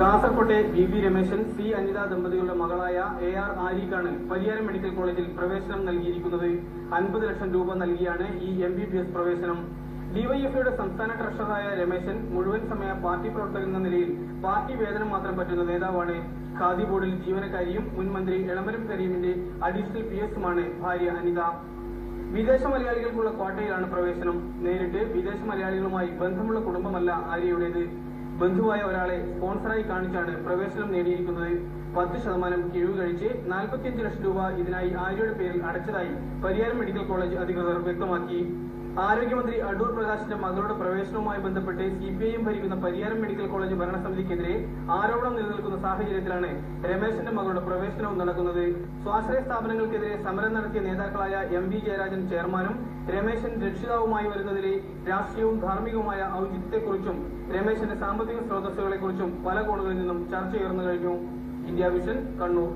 കാസർകോട്ടെ V V Rameshan C Anitha ദമ്പതികളുടെ മകളായ എ ആർ ആരിക്കാണ് പരിയാരം മെഡിക്കൽ കോളേജിൽ പ്രവേശനം നൽകിയിരിക്കുന്നത്. അൻപത് ലക്ഷം രൂപ നൽകിയാണ് ഈ എം ബി ബി എസ് പ്രവേശനം. ഡിവൈഎഫ്ഐയുടെ സംസ്ഥാന ട്രഷറായ രമേശൻ മുഴുവൻ സമയ പാർട്ടി പ്രവർത്തകൻ എന്ന നിലയിൽ പാർട്ടി വേതനം മാത്രം പറ്റുന്ന നേതാവാണ്. ഖാദി ബോർഡിൽ ജീവനക്കാരിയും മുൻ മന്ത്രി എളമരം കരീമിന്റെ അഡീഷണൽ പി എസുമാണ് ഭാര്യ അനിത. വിദേശ മലയാളികൾക്കുള്ള ക്വാട്ടയിലാണ് പ്രവേശനം. നേരിട്ട് വിദേശ മലയാളികളുമായി ബന്ധമുള്ള കുടുംബമല്ല ആര്യയുടേത്. ബന്ധുവായ ഒരാളെ സ്പോൺസറായി കാണിച്ചാണ് പ്രവേശനം നേടിയിരിക്കുന്നത്. പത്ത് ശതമാനം കിഴിവ് കഴിച്ച് നാൽപ്പത്തിയഞ്ച് ലക്ഷം രൂപ ഇതിനായി ആര്യയുടെ പേരിൽ അടച്ചതായി പരിയാരം മെഡിക്കൽ കോളേജ് അധികൃതർ വ്യക്തമാക്കി. ആരോഗ്യമന്ത്രി അടൂർ പ്രകാശിന്റെ മകളുടെ പ്രവേശനവുമായി ബന്ധപ്പെട്ട് സി പി ഐ എം ഭരിക്കുന്ന പരിയാരം മെഡിക്കൽ കോളേജ് ഭരണസമിതിക്കെതിരെ ആരോപണം നിലനിൽക്കുന്ന സാഹചര്യത്തിലാണ് രമേശന്റെ മകളുടെ പ്രവേശനവും നടക്കുന്നത്. സ്വാശ്രയ സ്ഥാപനങ്ങൾക്കെതിരെ സമരം നടത്തിയ നേതാക്കളായ എം വി ജയരാജൻ ചെയർമാനും രമേശൻ രക്ഷിതാവുമായി വരുന്നതിലെ രാഷ്ട്രീയവും ധാർമ്മികവുമായ ഔചിത്യത്തെക്കുറിച്ചും രമേശന്റെ സാമ്പത്തിക സ്രോതസ്സുകളെക്കുറിച്ചും പല കോണുകളിൽ നിന്നും ചർച്ച ഉയർന്നു കഴിഞ്ഞു. India vision Kannur